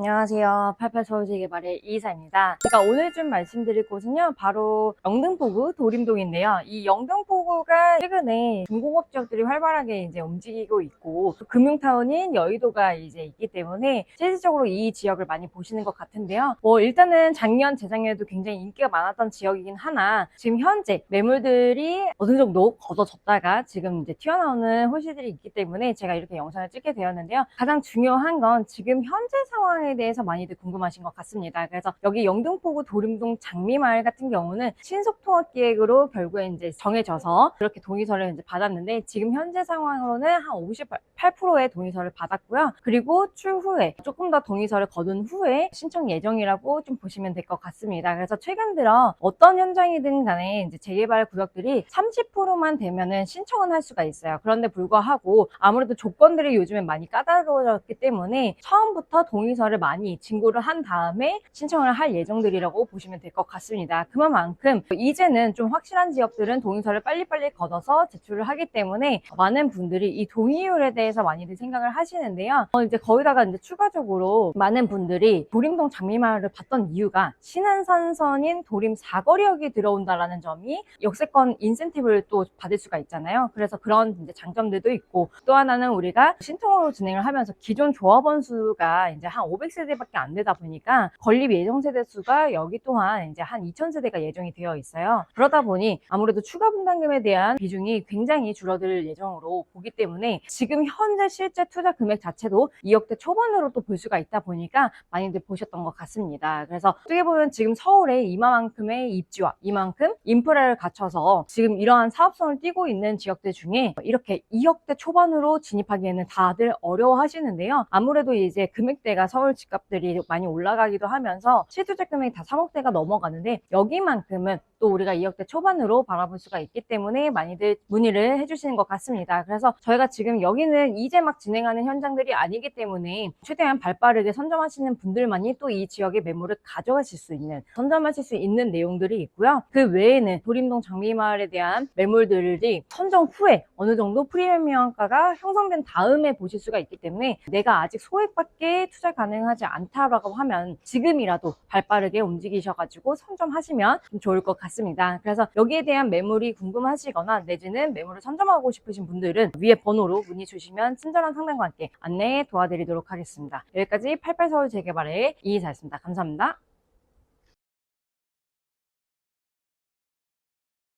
안녕하세요. 88 서울재개발의 이이사입니다. 제가 오늘 좀 말씀드릴 곳은요, 바로 영등포구 도림동인데요. 이 영등포구가 최근에 중공업 지역들이 활발하게 이제 움직이고 있고, 또 금융타운인 여의도가 이제 있기 때문에 실질적으로 이 지역을 많이 보시는 것 같은데요. 뭐 일단은 작년, 재작년에도 굉장히 인기가 많았던 지역이긴 하나, 지금 현재 매물들이 어느 정도 걷어졌다가 지금 이제 튀어나오는 호시들이 있기 때문에 제가 이렇게 영상을 찍게 되었는데요. 가장 중요한 건 지금 현재 상황에 대해서 많이들 궁금하신 것 같습니다. 그래서 여기 영등포구 도림동 장미마을 같은 경우는 신속통합 기획으로 결국에 이제 정해져서 그렇게 동의서를 이제 받았는데 지금 현재 상황으로는 한 58%의 동의서를 받았고요. 그리고 추후에 조금 더 동의서를 거둔 후에 신청 예정이라고 좀 보시면 될 것 같습니다. 그래서 최근 들어 어떤 현장이든 간에 이제 재개발 구역들이 30%만 되면은 신청은 할 수가 있어요. 그런데 불구하고 아무래도 조건들이 요즘에 많이 까다로워졌기 때문에 처음부터 동의서를 많이 진고를 한 다음에 신청을 할 예정들이라고 보시면 될 것 같습니다. 그만큼 이제는 좀 확실한 지역들은 동의서를 빨리빨리 걷어서 제출을 하기 때문에 많은 분들이 이 동의율에 대해서 많이들 생각을 하시는데요. 어, 이제 거기다가 이제 추가적으로 많은 분들이 도림동 장미마을을 봤던 이유가 신안산선인 도림 사거리역이 들어온다라는 점이 역세권 인센티브를 또 받을 수가 있잖아요. 그래서 그런 이제 장점들도 있고 또 하나는 우리가 신통으로 진행을 하면서 기존 조합원 수가 이제 한 500 세대밖에 안 되다 보니까 건립 예정 세대 수가 여기 또한 이제 한 2000세대가 예정이 되어 있어요. 그러다 보니 아무래도 추가 분담금에 대한 비중이 굉장히 줄어들 예정으로 보기 때문에 지금 현재 실제 투자 금액 자체도 2억대 초반으로 또 볼 수가 있다 보니까 많이들 보셨던 것 같습니다. 그래서 어떻게 보면 지금 서울에 이만큼의 입지와 이만큼 인프라를 갖춰서 지금 이러한 사업성을 띠고 있는 지역들 중에 이렇게 2억대 초반으로 진입하기에는 다들 어려워 하시는데요. 아무래도 이제 금액대가 서울 집값들이 많이 올라가기도 하면서 실투자 금액이 다 3억대가 넘어가는데 여기만큼은 또 우리가 2억대 초반으로 바라볼 수가 있기 때문에 많이들 문의를 해주시는 것 같습니다. 그래서 저희가 지금 여기는 이제 막 진행하는 현장들이 아니기 때문에 최대한 발빠르게 선점하시는 분들만이 또 이 지역의 매물을 가져가실 수 있는 선점하실 수 있는 내용들이 있고요. 그 외에는 도림동 장미마을에 대한 매물들이 선정 후에 어느 정도 프리미엄가가 형성된 다음에 보실 수가 있기 때문에 내가 아직 소액밖에 투자 가능하지 않다라고 하면 지금이라도 발빠르게 움직이셔가지고 선점하시면 좀 좋을 것 같습니다. 그래서 여기에 대한 매물이 궁금하시거나 내지는 매물을 선점하고 싶으신 분들은 위에 번호로 문의 주시면 친절한 상담과 함께 안내 도와드리도록 하겠습니다. 여기까지 88서울 재개발의 이이사였습니다. 감사합니다.